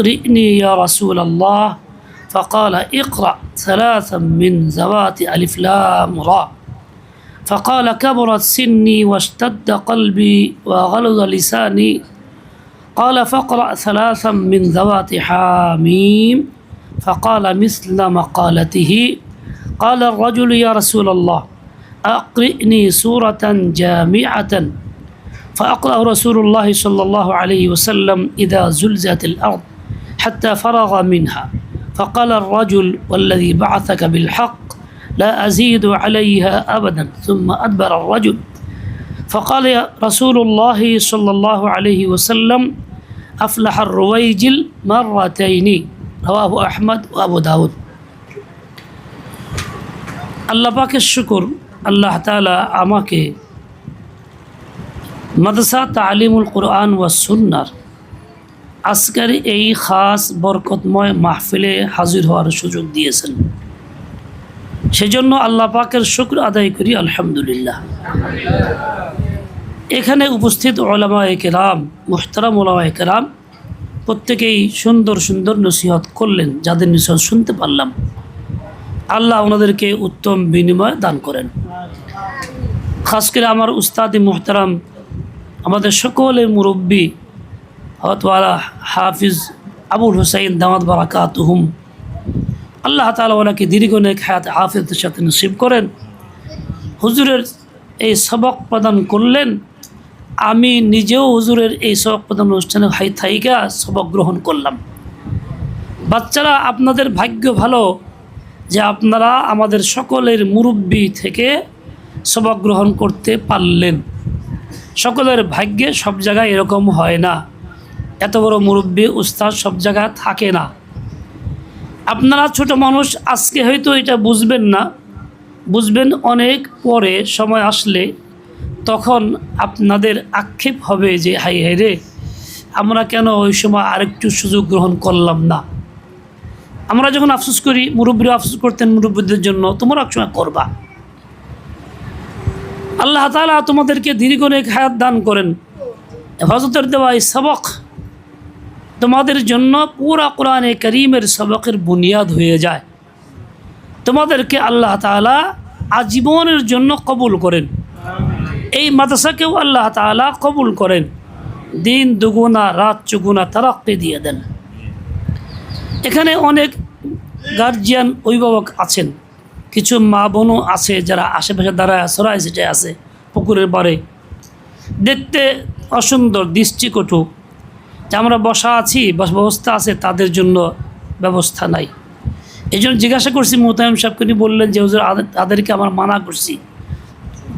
أقرئني يا رسول الله؟ فقال اقرأ ثلاثا من ذوات ألف لام را. فقال كبرت سني واشتد قلبي وغلظ لساني. قال فاقرأ ثلاثا من ذوات حاميم. فقال مثل مقالته. قال الرجل يا رسول الله أقرئني سورة جامعة. فأقرأ رسول الله صلى الله عليه وسلم إذا زلزلت الأرض. حتى فرغ منها فقال الرجل والذي بعثك بالحق لا أزيد عليها أبدا ثم أدبر الرجل فقال يا رسول الله صلى الله عليه وسلم أفلح الرويجل مرتين رواه أحمد وأبو داود আল্লাহ পাকের শুকুর আল্লাহ তালা আমাকে মাদ্রাসা তালিমুল কোরআন ওয়া সুন্নার আজকের এই খাস বরকতময় মাহফিলে হাজির হওয়ার সুযোগ দিয়েছেন। সেজন্য আল্লাহ পাকের শুক্র আদায় করি, আলহামদুলিল্লাহ। এখানে উপস্থিত ওলামা কেরাম, মোহতারাম ওলামা কেরাম, প্রত্যেকেই সুন্দর সুন্দর নসিহত করলেন, যাদের নসিহত শুনতে পারলাম। আল্লাহ ওনাদেরকে উত্তম বিনিময় দান করেন। খাস করে আমার উস্তাদি মোহতারাম, আমাদের সকলের মুরব্বী হতওয়ালা হাফিজ আবুল হুসাইন দামাদ বারাকাতুহুম। আল্লাহ তালা ওনাকে দীর্ঘ নেক হায়াত হাফিজের সাথে নসিব করেন। হুজুরের এই সবক প্রদান করলেন। আমি নিজেও হুজুরের এই সবক প্রদান অনুষ্ঠানে হাই থাইকা সবক গ্রহণ করলাম। বাচ্চারা, আপনাদের ভাগ্য ভালো যে আপনারা আমাদের সকলের মুরব্বী থেকে সবক গ্রহণ করতে পারলেন। সকলের ভাগ্যে সব জায়গায় এরকম হয় না। এত বড় মুরব্বী, উস্তাদ সব জায়গায় থাকে না। আপনারা ছোট মানুষ, আজকে হয়তো এটা বুঝবেন না। বুঝবেন অনেক পরে সময় আসলে তখন আপনাদের আক্ষেপ হবে যে হাই হাই রে, আমরা কেন ওই সময় আরেকটু সুযোগ গ্রহণ করলাম না? আমরা যখন আফসোস করি, মুরব্বীরা আফসোস করতেন মুরব্বীদের জন্য, তোমরা একসময় করবা। আল্লাহ তালা তোমাদেরকে দীর্ঘ অনেক হায়াত দান করেন। হেফাজতের দেওয়া এই সবক তোমাদের জন্য পুরা কোরআনে করিমের সবকের বুনিয়াদ হয়ে যায়। তোমাদেরকে আল্লাহ তালা আজীবনের জন্য কবুল করেন। এই মাদ্রাসাকেও আল্লাহ তালা কবুল করেন। দিন, দুগুণা, রাত চুগুনা তারাক্কি দিয়ে দেন। এখানে অনেক গার্জিয়ান অভিভাবক আছেন। কিছু মা বোনও আছে যারা আশেপাশে দাঁড়ায় সরাই সিটে আছে, পুকুরের পাড়ে। দেখতে অসুন্দর, দৃষ্টিকটু। যে আমরা বসা আছি, বস, ব্যবস্থা আছে, তাদের জন্য ব্যবস্থা নাই। এই জন্য জিজ্ঞাসা করছি, মোতায়েম সাহেবকে উনি বললেন যে, হুজুর তাদেরকে আমার মানা করছি।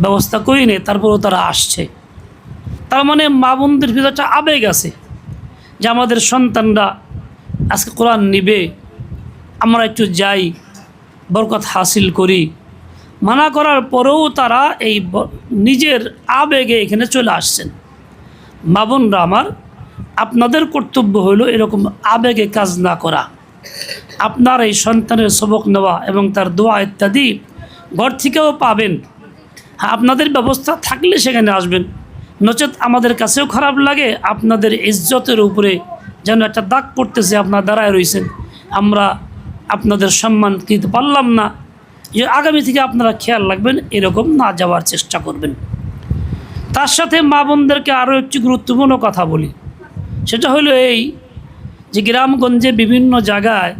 ব্যবস্থা করি নে, তারপরেও তারা আসছে। তার মানে মা বোনদের ভিতরে একটা আবেগ আছে যে আমাদের সন্তানরা আজকে কোরআন নিবে, আমরা একটু যাই, বরকত হাসিল করি। মানা করার পরেও তারা এই নিজের আবেগে এখানে চলে আসছেন। মা বোনরা আমার আপনাদের কর্তব্য হলো এরকম আবেগে কাজ না করা। আপনার এই সন্তানের সবক নেওয়া এবং তার দোয়া ইত্যাদি ঘর থেকেও পাবেন। আপনাদের ব্যবস্থা থাকলে সেখানে আসবেন। নচেত আমাদের কাছেও খারাপ লাগে, আপনাদের ইজ্জতের উপরে যেন একটা দাগ পড়তেছে, আপনার দাঁড়ায় রয়েছেন আমরা আপনাদের সম্মান দিতে পারলাম না যে আগামী থেকে আপনারা খেয়াল রাখবেন, এরকম না যাওয়ার চেষ্টা করবেন। তার সাথে মা বোনদেরকে আরও একটি গুরুত্বপূর্ণ কথা বলি। সেটা হলো এই যে গ্রামগঞ্জে বিভিন্ন জায়গায়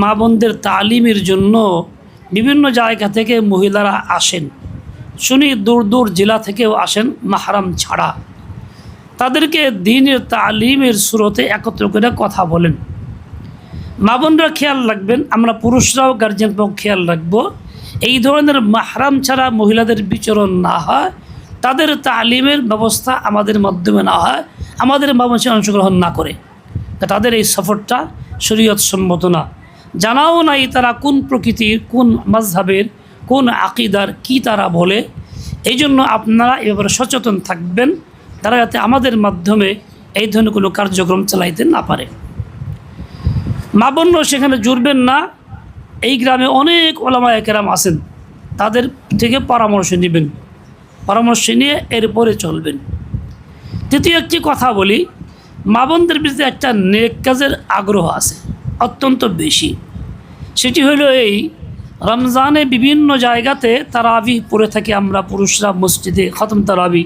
মা বোনদের তালিমের জন্য বিভিন্ন জায়গা থেকে মহিলারা আসেন। শুনি দূর দূর জেলা থেকেও আসেন মাহারাম ছাড়া। তাদেরকে দিনের তালিমের সুরতে একত্র করে কথা বলেন। মা বোনরা খেয়াল রাখবেন, আমরা পুরুষরাও গার্জেন খেয়াল রাখব, এই ধরনের মাহরাম ছাড়া মহিলাদের বিচরণ না হয়। তাদের তালিমের ব্যবস্থা আমাদের মাধ্যমে না হয়, আমাদের মানুষে অংশগ্রহণ না করে। তাদের এই সফরটা শরীয়ত সম্মত না। জানাও নাই তারা কোন প্রকৃতির, কোন মাঝহাবের কোন আকিদার কি তারা বলে। এই জন্য আপনারা এ ব্যাপারে সচেতন থাকবেন, তারা যাতে আমাদের মাধ্যমে এই ধরনের কোনো কার্যক্রম চালাইতে না পারে। মা বোনরাও সেখানে জুড়বেন না। এই গ্রামে অনেক ওলামা একেরাম আছেন, তাদের থেকে পরামর্শ নেবেন। পরামর্শ নিয়ে এরপরে চলবেন। তৃতীয় একটি কথা বলি, মা বোনদের ভিতরে একটা নেক কাজের আগ্রহ আছে, অত্যন্ত বেশি। সেটি হলো এই, রমজানে বিভিন্ন জায়গাতে তারাবি পড়ে থাকি আমরা পুরুষরা মসজিদে খতম তারাবি।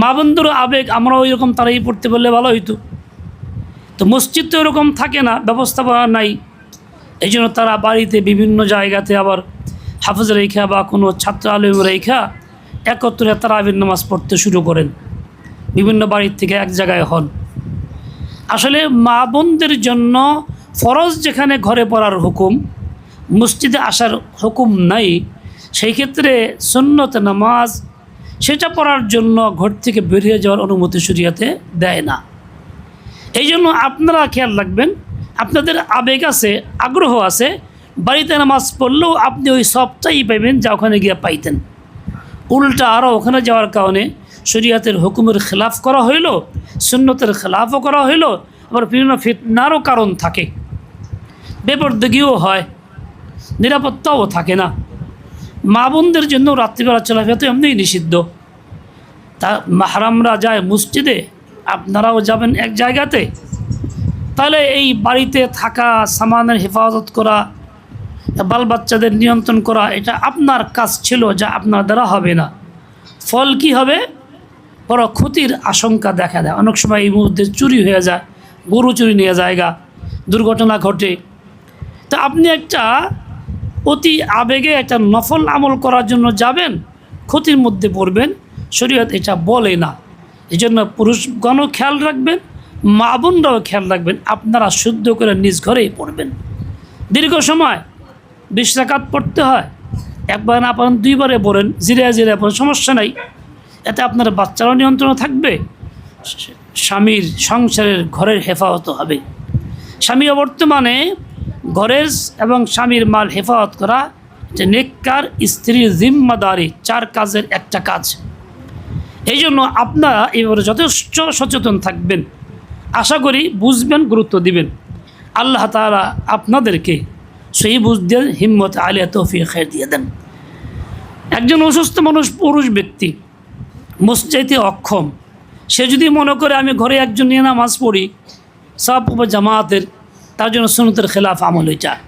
মা বন্ধুর আবেগ আমরা ওই রকম তারাই পড়তে বললে ভালো হইতো। তো মসজিদ তো এরকম থাকে না, ব্যবস্থাপনা নাই। এই জন্য তারা বাড়িতে বিভিন্ন জায়গাতে আবার হাফেজ রেখা বা কোনো ছাত্র আলম রেখা একত্রে তারাবির নামাজ পড়তে শুরু করেন। বিভিন্ন বাড়ির থেকে এক জায়গায় হন। আসলে মা বোনদের জন্য ফরজ যেখানে ঘরে পড়ার হুকুম, মসজিদে আসার হুকুম নাই, সেই ক্ষেত্রে সুন্নত নামাজ, সেটা পড়ার জন্য ঘর থেকে বেরিয়ে যাওয়ার অনুমতি শরিয়াতে দেয় না। এই জন্য আপনারা খেয়াল রাখবেন, আপনাদের আবেগ আছে, আগ্রহ আছে বাড়িতে নামাজ পড়লেও আপনি ওই সবটাই পাইবেন যা ওখানে গিয়ে পাইতেন। উল্টা আরও ওখানে যাওয়ার কারণে শরিয়াতের হুকুমের খেলাফ করা হইল, সুন্নতের খেলাফও করা হইল, আবার বিভিন্ন ফিতনারও কারণ থাকে। বেপরদগিও হয়, নিরাপত্তাও থাকে না। মা বোনদের জন্য রাত্রিবেলা চলাফেরা তো এমনিই নিষিদ্ধ। তা মাহারামরা যায় মসজিদে, আপনারাও যাবেন এক জায়গাতে। তাহলে এই বাড়িতে থাকা, সামানের হেফাজত করা বাল বাচ্চাদের নিয়ন্ত্রণ করা, এটা আপনার কাজ ছিল যা আপনার দ্বারা হবে না। ফল কি হবে? বড় ক্ষতির আশঙ্কা দেখা দেয়। অনেক সময় এই মুহূর্তে চুরি হয়ে যায়, গরু চুরি নিয়ে জায়গা, দুর্ঘটনা ঘটে। তা আপনি একটা অতি আবেগে একটা নফল আমল করার জন্য যাবেন, ক্ষতির মধ্যে পড়বেন, শরীয়ত এটা বলে না। এই জন্য পুরুষগণও খেয়াল রাখবেন, মা বোনরাও খেয়াল রাখবেন, আপনারা শুদ্ধ করে নিজ ঘরেই পড়বেন। দীর্ঘ সময় বিশ রাকাত পড়তে হয়। একবার না পারেন, দুইবারে পড়েন জিরে জিরে পড়েন, সমস্যা নাই। এতে আপনার বাচ্চারাও নিয়ন্ত্রণ থাকবে, স্বামীর সংসারের ঘরের হেফাজত হবে। স্বামী বর্তমানে ঘরের এবং স্বামীর মাল হেফাজত করা যে নেককার, স্ত্রীর জিম্মাদারি, চার কাজের একটা কাজ। এই জন্য আপনারা এবারে যথেষ্ট সচেতন থাকবেন। আশা করি বুঝবেন, গুরুত্ব দিবেন। আল্লাহ তাআলা আপনাদেরকে সেই বুঝ দিয়ে হিম্মত, আলিয়া তৌফিক খের দিয়ে দেন। একজন অসুস্থ মানুষ, পুরুষ ব্যক্তি, মসজিদে অক্ষম, সে যদি মনে করে আমি ঘরে একজন নিয়ে নামাজ পড়ি সব জামাতের তার জন্য সুনতের খেলাফ আমল যায়।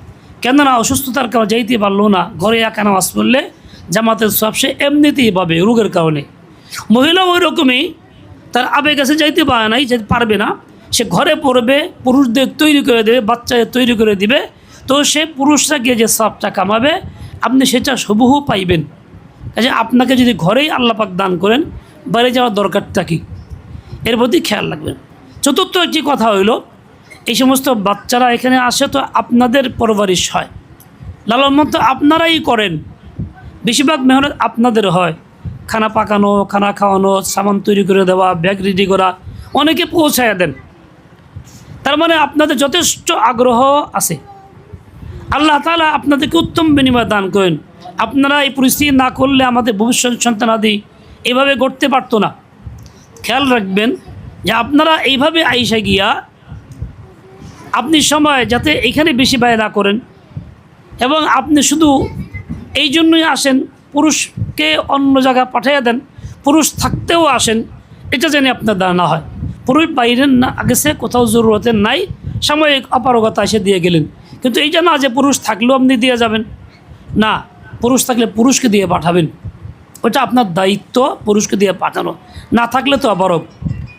কেননা অসুস্থতার কারণে যাইতে পারল না, ঘরে একা নামাজ পড়লে জামাতের সব সে এমনিতেই পাবে রোগের কারণে। মহিলা ওই রকমই তার আবেগ আছে, যাইতে পারে নাই যেতে পারবে না। সে ঘরে পড়বে, পুরুষদের তৈরি করে দেবে, বাচ্চাদের তৈরি করে দিবে তো সে পুরুষরা গিয়ে যে সবটা কামাবে, আপনি সেটা সবহু পাইবেন। কাজে আপনাকে যদি ঘরেই আল্লাপাক দান করেন বাইরে যাওয়ার দরকারটা কী? এর প্রতি খেয়াল রাখবেন। চতুর্থ একটি কথা হইল, এই সমস্ত বাচ্চারা এখানে আসে তো আপনাদের পরবারিশ হয়। লালন মতো আপনারাই করেন। বেশিরভাগ মেহনত আপনাদের হয়। খানা পাকানো, খানা খাওয়ানো, সামান তৈরি করে দেওয়া, ব্যাগ রেডি করা, অনেকে পৌঁছায় দেন। তার মানে আপনাদের যথেষ্ট আগ্রহ আছে। আল্লাহ তালা আপনাদেরকে উত্তম বিনিময় দান করেন। আপনারা এই পরিস্থিতি না করলে আমাদের ভবিষ্যৎ সন্তানাদি এভাবে গড়তে পারতো না। খেয়াল রাখবেন যে আপনারা এইভাবে আইসা গিয়া আপনি সময় যাতে এখানে বেশি ব্যয় না করেন এবং আপনি শুধু এই জন্যই আসেন, পুরুষকে অন্য জায়গায় পাঠিয়ে দেন, পুরুষ থাকতেও আসেন, এটা যেন আপনার দ্বারা না হয়। পুরুষ বাইরে না আগে সে কোথাও জরুরতের নাই, সাময়িক অপারগতা এসে দিয়ে গেলেন। কিন্তু এইটা না যে পুরুষ থাকলেও আপনি দিয়ে যাবেন। না, পুরুষ থাকলে পুরুষকে দিয়ে পাঠাবেন। ওটা আপনার দায়িত্ব, পুরুষকে দিয়ে পাঠানো। না থাকলে তো আবারও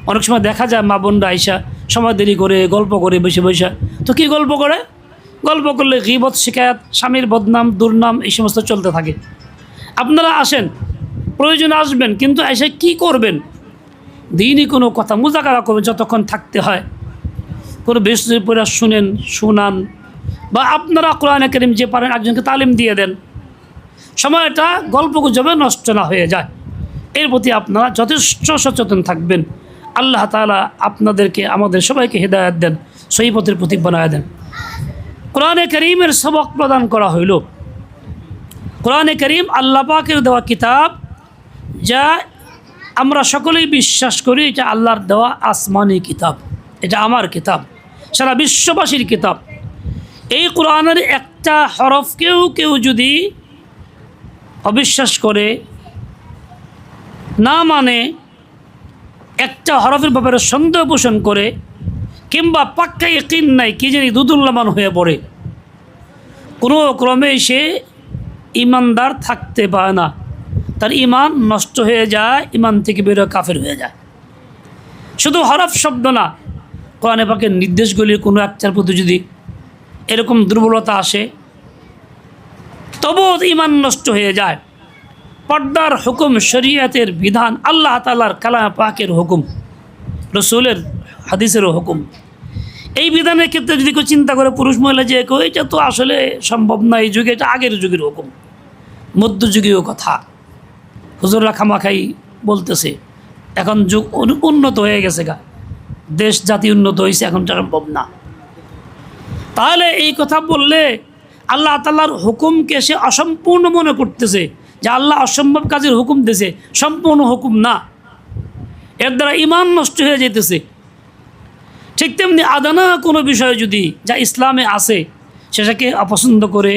অনেক সময় দেখা যায় মা বোনরা আইসা সময় দেরি করে, গল্প করে, বসে বসে। তো কী গল্প করে? গল্প করলে গিবত, শিকায়ত, স্বামীর বদনাম, দুর্নাম এই সমস্ত চলতে থাকে। আপনারা আসেন, প্রয়োজনে আসবেন, কিন্তু এসে কি করবেন? দিনই কোনো কথা মোজাকারা করবেন, যতক্ষণ থাকতে হয়। কোনো বেশি পড়া শুনেন, শুনান বা আপনারা কোরআনে করিম যে পারেন, একজনকে তালিম দিয়ে দেন। সময়টা গল্প গুজবে নষ্ট না হয়ে যায়। এর প্রতি আপনারা যথেষ্ট সচেতন থাকবেন। আল্লাহ তালা আপনাদেরকে, আমাদের সবাইকে হেদায়ত দেন সেই পথের প্রতীক বানায় দেন। কোরআনে করিমের সবক প্রদান করা হইল। কোরআনে করিম আল্লাহ পাকের দেওয়া কিতাব, যা আমরা সকলেই বিশ্বাস করি, এটা আল্লাহর দেওয়া আসমানি কিতাব। এটা আমার কিতাব। সারা বিশ্ববাসীর কিতাব। এই কোরআনের একটা হরফকেও কেউ যদি অবিশ্বাস করে, না মানে একটা হরফের ব্যাপারে সন্দেহ পোষণ করে, কিংবা পাক্কা ইকিন নাই, কি জানি দুদুল্যমান হয়ে পড়ে। কোনো ক্রমে সে ইমানদার থাকতে পারে না। তার ইমান নষ্ট হয়ে যায়, ইমান থেকে বেরোয় কাফের হয়ে যায়। শুধু হরফ শব্দ না, কোরআনে পাকের নির্দেশগুলির কোনো একটার প্রতি যদি এরকম দুর্বলতা আসে, তবুও ইমান নষ্ট হয়ে যায়। পর্দার হুকুম, শরীয়তের বিধান, আল্লাহ তালার কালাম পাকের হুকুম, রসুলের হাদিসেরও হুকুম। এই বিধানের ক্ষেত্রে যদি কেউ চিন্তা করে, পুরুষ মহিলা যে কেউ, এটা তো আসলে সম্ভব না এই যুগে, এটা আগের যুগের হুকুম। মধ্যযুগীয় কথা। হুজুররা খামাখাই বলতেছে, এখন যুগ উন- উন্নত হয়ে গেছে গা। দেশ, জাতি উন্নত হয়েছে এখন সম্ভব না। তাহলে এই কথা বললে আল্লাহ তাল্লাহর হুকুমকে সে অসম্পূর্ণ মনে করতেছে যে আল্লাহ অসম্ভব কাজের হুকুম দিয়েছে। সম্পূর্ণ হুকুম না। এর দ্বারা ইমান নষ্ট হয়ে যেতেছে ঠিক তেমনি আদানা কোনো বিষয় যদি যা ইসলামে আছে, সেটাকে অপছন্দ করে,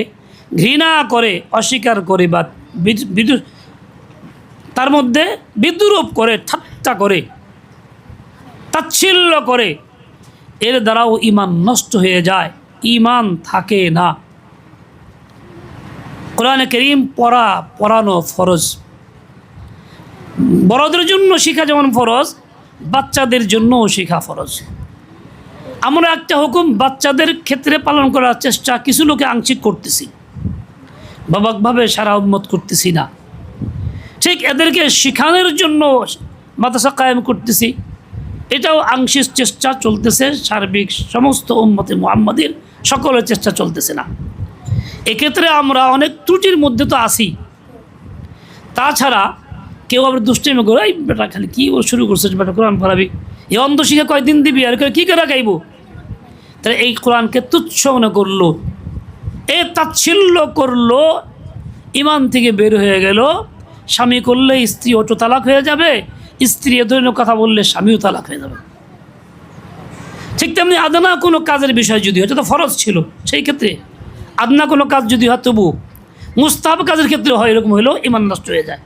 ঘৃণা করে, অস্বীকার করে বা তার মধ্যে বিদ্রুপ করে, ঠাট্টা করে, তাচ্ছিল্য করে, এর দ্বারাও ইমান নষ্ট হয়ে যায়। ইমান থাকে না। কোরআনে করিম পড়া, পড়ানো ফরজ। বড়দের জন্য শেখা যেমন ফরজ, বাচ্চাদের জন্যও শেখা ফরজ। আমরা একটা হুকুম বাচ্চাদের ক্ষেত্রে পালন করার চেষ্টা কিছু লোকে আংশিক করতেছি। বাবাকভাবে সারা উন্মত করতেছি না। ঠিক এদেরকে শিখানোর জন্য মাদ্রাসা কায়েম করতেছি। এটাও আংশিক চেষ্টা চলতেছে সার্বিক সমস্ত উম্মতে মোহাম্মদের সকলের চেষ্টা চলতেছে না। এক্ষেত্রে আমরা অনেক ত্রুটির মধ্যে তো আসি তাছাড়া কেউ আবার দুষ্টাইমে করে, এই বেটা খালি কী ও শুরু করছে, বেটা কোরআন পড়াবি? এই অন্ধ শিখে কয়দিন দিবি? আর কী করে গাইব? তাহলে এই কোরআনকে তুচ্ছ মনে করল। এ তাচ্ছিল্য করল, ইমান থেকে বের হয়ে গেল। স্বামী করলে স্ত্রী অটো তালাক হয়ে যাবে, স্ত্রী এ ধরনের কথা বললে স্বামীও তালাক হয়ে যাবে। ঠিক তেমনি আদনা কোনো কাজের বিষয় যদি হয় তো ফরজ ছিল সেই ক্ষেত্রে। আদনা কোনো কাজ যদি হয় তবু মুস্তাহাব কাজের ক্ষেত্রে হয়, এরকম হলেও ইমান নষ্ট হয়ে যায়।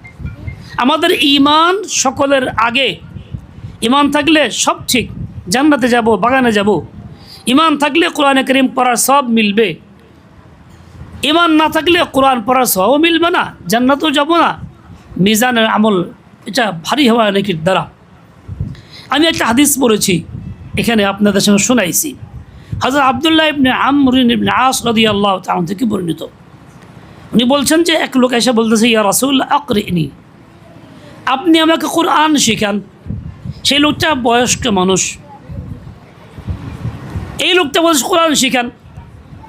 আমাদের ইমান সকলের আগে। ইমান থাকলে সব ঠিক, জান্নাতে যাব, বাগানে যাব। ইমান থাকলে কোরআনে করিম পড়ার সব মিলবে। ইমান না থাকলে কোরআন পড়ার সবও মিলবে না, জান্নাতও যাব না। মিজানের আমল, এটা ভারী হওয়া নাকি দ্বারা। আমি একটা হাদিস পড়েছি। এখানে আপনাদের সঙ্গে শোনাইছি। হাজর আবদুল্লাহ ইবনে আমরিন ইবনে আস রদি আল্লাহ তাহন থেকে বর্ণিত। উনি বলছেন যে, এক লোক এসে বলতেছে, ইয়া রাসুল, আকরিনি। আপনি আমাকে কোরআন শেখান। সেই লোকটা বয়স্ক মানুষ। এই লোকটা বলছে, কোরআন শেখান।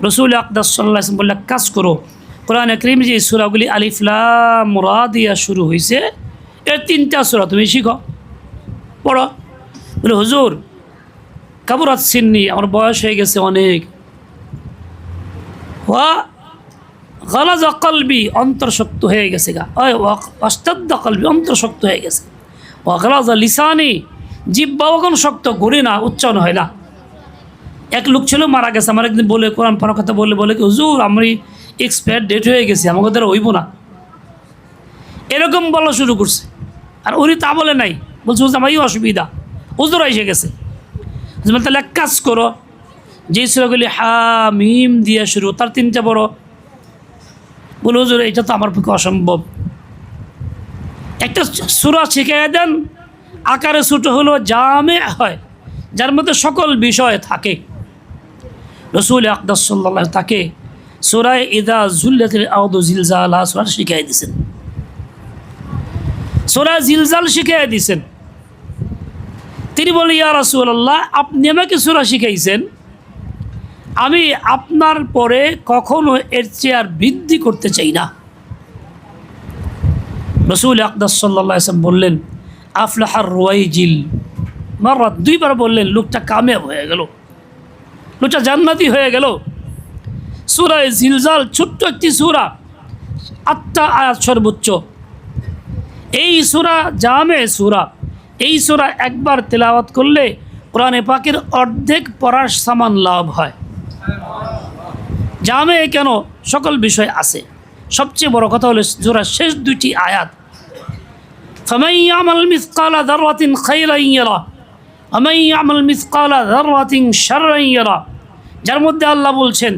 রসুল আকদাস সাল্লাহ বললে কাজ করো। কোরআন করিম যে সুরাগুলি আলিফলাম মোরা দিয়া শুরু হয়েছে এর তিনটা সুরা তুমি শিখো। পড়ো। বলে, হুজুর কাবুরাত সিন্নি, আমার বয়স হয়ে গেছে অনেক। ওয়া গলাজ কলবি, অন্তর্শক্ত হয়ে গেছে গা। অস্তাদ্দ কলবি, অন্তর্শক্ত হয়ে গেছে। ও গলাজ লিসানি জিব্বাও এখন শক্ত, ঘুরে না, উচ্চারণ হয় না। এক লোক ছিল, মারা গেছে। আমার একদিন বলে, কোরআন পড়ার কথা বলে বলে কি, হুজুর, আমি এক্সপায়ার ডেট হয়ে গেছে, আমাকে দ্বারা হইব না। এরকম বলা শুরু করছে। আর উনি তা বলে নাই। বলছে, হুজুর আমারই অসুবিধা। হুজুর এসে গেছে। তাহলে এক কাজ করো যে সুরাগুলি হা মিম দিয়ে শুরু, তার তিনটা বড় বলে, হুজুর, এটা তো আমার পক্ষে অসম্ভব। একটা সুরা শিখিয়ে দেন, আকারে ছোটো হলো জামে হয়, যার মধ্যে সকল বিষয় থাকে। রসুল আকদাসাল্লাহ তাকে সুরায় ইদা জুল্লাতিল আউদ জিলজালা সুরা শিখাই দিয়েছেন সুরা জিলজাল শিখাই দিয়েছেন তিনি বলে, ইয়া রাসুল্লাহ আপনি আমাকে সুরা শিখাইছেন। আমি আপনার পরে কখনো এর চেয়ার বৃদ্ধি করতে চাই না। রসুল আকদাস সাল্লাহ আসলাম বললেন আফলাহার রোয়াইজিল। মারাত দুইবার বললেন, লোকটা কামেব হয়ে গেল। লোকটা জান্নাতি হয়ে গেল। সুরায় জিলজাল ছোট্ট একটি সুরা আটটা আয়াত সর্বোচ্চ। এই সুরা জামে সুরা এই সোরা একবার তেলাওয়াত করলে কোরআনে পাকের অর্ধেক পড়ার সামান লাভ হয়। জামে কেন সকল বিষয় আছে? সবচেয়ে বড় কথা হলো জোরা শেষ দুইটি আয়াত। ফামাইয়ামাল মিসকালা দারওয়াতিন খাইরান ইয়ারা। আমাইয়ামাল মিসকালা দারওয়াতিন শাররান যার মধ্যে আল্লাহ বলছেন,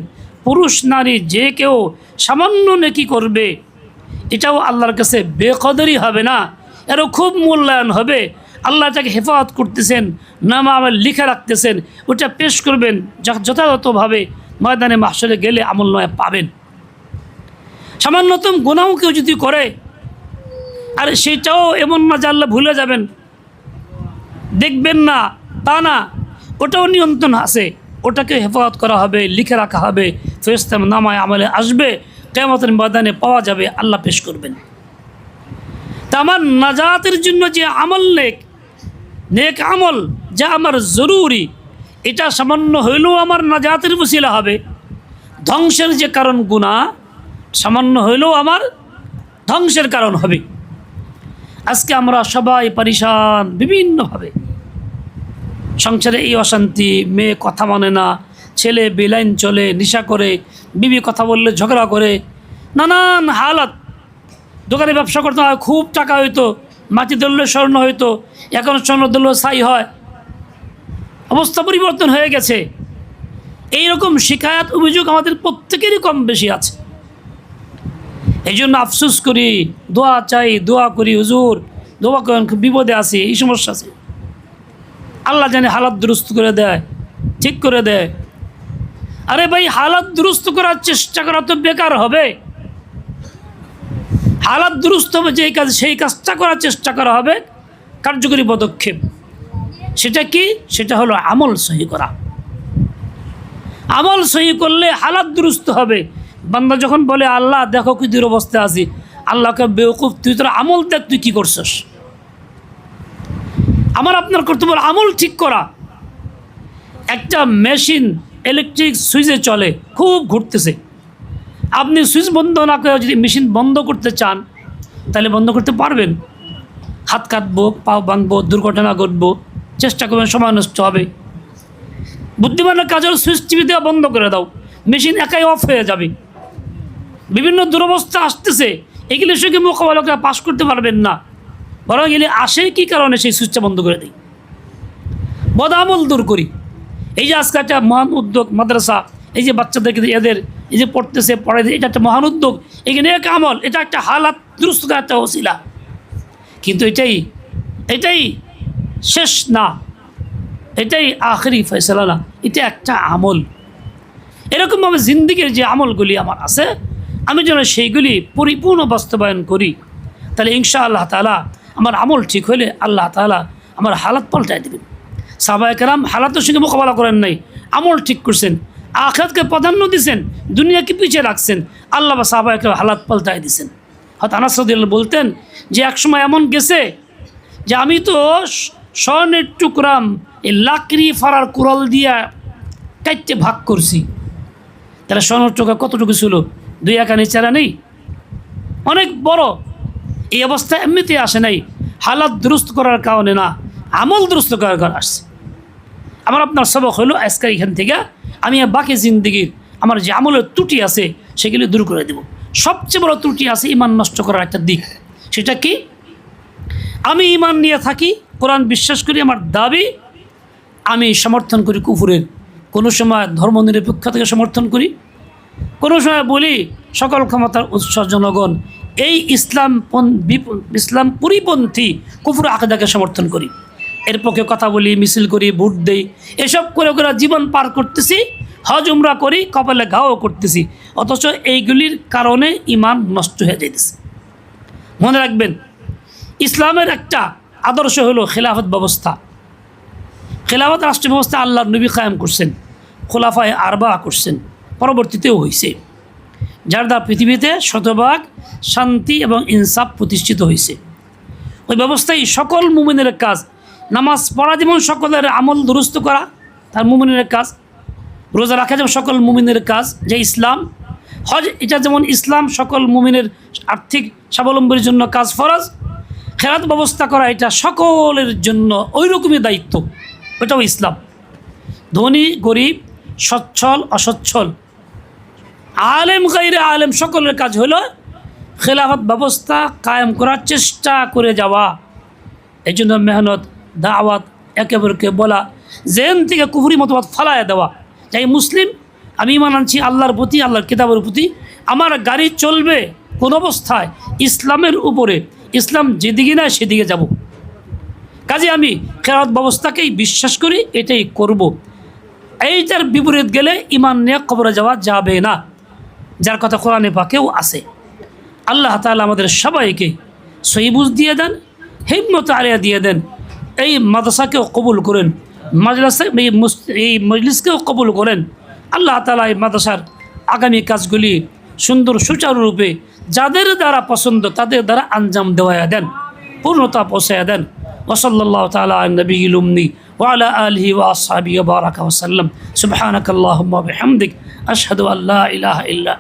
পুরুষ, নারী যে কেউ সামান্য নেকি করবে, এটাও আল্লাহর কাছে বেকদরই হবে না, এরও খুব মূল্যায়ন হবে। আল্লাহ যাকে হেফাজত করতেছেন, নামা আমার লিখে রাখতেছেন ওটা পেশ করবেন যথাযথভাবে ময়দানে মাসরে গেলে আমল নয়, পাবেন। সামান্যতম গোনাও কেউ যদি করে, আর সেটাও এমন না যে আল্লাহ ভুলে যাবেন। দেখবেন না, তা না, ওটাও নিয়ন্ত্রণ আছে। ওটাকে হেফাজত করা হবে, লিখে রাখা হবে ফেরস্তাম নামায় আমলে আসবে কেমতের ময়দানে পাওয়া যাবে, আল্লাহ পেশ করবেন। তা আমার নাজাতের জন্য যে আমল নেক নেক আমল, যা আমার জরুরি। এটা সামান্য হইলেও আমার নাজাতের বসিলা হবে। ধ্বংসের যে কারণ গুণা, সামান্য হইলেও আমার ধ্বংসের কারণ হবে। আজকে আমরা সবাই পরিশান বিভিন্নভাবে। সংসারে এই অশান্তি, মেয়ে কথা মানে না, ছেলে বেলাইন চলে, নেশা করে, বিবি কথা বললে ঝগড়া করে, নানান হালত। দোকানে ব্যবসা করতে খুব টাকা হইতো। মাটি ধরলে স্বর্ণ হইতো, এখন স্বর্ণ ধরলে ছাই হয়। অবস্থা পরিবর্তন হয়ে গেছে। এই রকম শিকায়াত অভিযোগ আমাদের প্রত্যেকেরই কম বেশি আছে। এই জন্য আফসুস করি, দোয়া চাই, দোয়া করি, হুজুর, দোয়া করেন, খুব বিপদে আছি, এই সমস্যা আছে। আল্লাহ জানে হালাত দুরুস্ত করে দেয়, ঠিক করে দেয়। আরে ভাই, হালাত দুরুস্ত করার চেষ্টা করা তো বেকার হবে। হালাত দুরুস্ত হবে, যেই কাজ, সেই কাজটা করার চেষ্টা করা হবে, কার্যকরী পদক্ষেপ। সেটা কি? সেটা হলো আমল সহি করা। আমল সহি করলে হালাত দুরুস্ত হবে। বান্দা যখন বলে, আল্লাহ, দেখো কি দুরবস্থায় আছি। আল্লাহকে বেউকুফ তুই তোর আমল দেখ, তুই কী করছস? আমার আপনার কর্তব্য আমল ঠিক করা। একটা মেশিন, ইলেকট্রিক সুইচে চলে, খুব ঘুরতেছে। আপনি সুইচ বন্ধ না করে যদি মেশিন বন্ধ করতে চান, তাহলে বন্ধ করতে পারবেন। হাত কাটবো, পা ভাঙবো দুর্ঘটনা ঘটবো, চেষ্টা করবেন সময় নষ্ট হবে। বুদ্ধিমানের কাজের সুইচ টিভি দেওয়া বন্ধ করে দাও। মেশিন একাই অফ হয়ে যাবে। বিভিন্ন দুরবস্থা আসতেছে। এগুলির সঙ্গে মোকাবেলা পাশ করতে পারবেন না। বরং এগুলি আসে কী কারণে সেই সুইচটা বন্ধ করে দিই বদামল দূর করি। এই যে আজকে একটা মহান উদ্যোগ মাদ্রাসা, এই যে বাচ্চাদেরকে এদের এই যে পড়তেছে পড়াই এটা একটা মহান উদ্যোগ। এখানে এক আমল, এটা একটা হালাত দুরুস্ত করার একটা ওসিলা। কিন্তু এটাই এটাই শেষ না। এটাই আখরি ফয়সলা না। এটা একটা আমল। এরকমভাবে জিন্দিগির যে আমলগুলি আমার আছে, আমি যেন সেইগুলি পরিপূর্ণ বাস্তবায়ন করি, তাহলে ইনশা আল্লাহ তালা আমার আমল ঠিক হলে আল্লাহ তালা আমার হালাত পাল্টাই দেবেন। সাহবায়কেরাম হালাতের সঙ্গে মোকাবেলা করেন নাই, আমল ঠিক করছেন। আখাতকে প্রাধান্য দিছেন, দুনিয়াকে পিছিয়ে রাখছেন, আল্লাহ বা সাহবায়কেরাম হালাত পাল্টাই দিছেন। হয়তো আনাসরদুল্লাহ বলতেন যে একসময় এমন গেছে যে, আমি তো স্বর্ণের টুকরাম এই লাকড়ি ফাড়ার কুড়াল দিয়া কাইটে ভাগ করছি। তাহলে স্বর্ণের টুকরা কতটুকু ছিল? দুই একানি চারা নেই। অনেক বড়। এই অবস্থা এমনিতেই আসে নাই। হালাত দুরুস্ত করার কারণে না, আমল দুরুস্ত করার কারণে আসছে। আমার আপনার সবক হলো আজকে এখান থেকে আমি বাকি জিন্দগির আমার যে আমলের ত্রুটি আছে সেগুলি দূর করে দেব। সবচেয়ে বড় ত্রুটি আছে ইমান নষ্ট করার একটা দিক। সেটা কি? আমি ইমান নিয়ে থাকি, কোরআন বিশ্বাস করি, আমার দাবি আমি সমর্থন করি কুফুরের। কোনো সময় ধর্ম নিরপেক্ষ ধর্মনিরপেক্ষতাকে সমর্থন করি, কোনো সময় বলি সকল ক্ষমতার উৎস জনগণ, এই ইসলাম ইসলাম পরিপন্থী কুফুর আকেদাকে সমর্থন করি। এর পক্ষে কথা বলি, মিছিল করি, ভোট দেই, এসব করে করে জীবন পার করতেছি, হজ, উমরা করি, কপালে ঘাও করতেছি, অথচ এইগুলির কারণে ইমান নষ্ট হয়ে যাইতেছে। মনে রাখবেন, ইসলামের একটা আদর্শ হলো খেলাফত ব্যবস্থা। খেলাফত রাষ্ট্র ব্যবস্থা আল্লাহ নবী কায়েম করছেন, খোলাফায় আরবা করছেন, পরবর্তীতেও হয়েছে যার দ্বারা পৃথিবীতে শতভাগ শান্তি এবং ইনসাফ প্রতিষ্ঠিত হয়েছে ওই ব্যবস্থায় সকল মুমিনের কাজ নামাজ পড়া যেমন সকলের আমল দুরুস্ত করা, তার মুমিনের কাজ। রোজা রাখা যেমন সকল মুমিনের কাজ, যে ইসলাম। হজ, এটা যেমন ইসলাম, সকল মুমিনের আর্থিক স্বাবলম্বীর জন্য কাজ ফরজ। খেলাত ব্যবস্থা করা, এটা সকলের জন্য ওই রকমই দায়িত্ব। ওটাও ইসলাম। ধনী, গরিব, সচ্ছল, অসচ্ছল। আলেম, গাইরে আলেম, সকলের কাজ হলো খেলাফত ব্যবস্থা কায়েম করার চেষ্টা করে যাওয়া। এই জন্য মেহনত দাওয়াত একেবারে বলা জেন থেকে কুফুরি মতবাদ ফালায় দেওয়া। যাই মুসলিম, আমি ইমান আনছি আল্লাহর প্রতি, আল্লাহর কিতাবের প্রতি। আমার গাড়ি চলবে কোন অবস্থায়? ইসলামের উপরে। ইসলাম যেদিকে না সেদিকে যাব। কাজে আমি খেরাত ব্যবস্থাকেই বিশ্বাস করি, এটাই করব। এইটার বিপরীত গেলে ইমান নিয়ে কবরে যাওয়া যাবে না। যার কথা কোরআনে পাকেও আছে। আল্লাহ তাআলা আমাদের সবাইকে সহিবুজ দিয়ে দেন, হিম্মত আলিয়া দিয়ে দেন। এই মাদ্রাসাকেও কবুল করেন মাজলাসে এই মুস- এই মজলিসকেও কবুল করেন আল্লাহ তালা এই মাদ্রাসার আগামী কাজগুলি সুন্দর সুচারুরূপে যাদের দ্বারা পছন্দ তাদের দ্বারা আঞ্জাম দেওয়া দেন পূর্ণতা পৌঁছায় দেন ওসল্লাহ তালা নবী উম্নি وعلى آله وأصحابه وبارك وسلم سبحانك اللهم وبحمدك أشهد أن لا إله إلا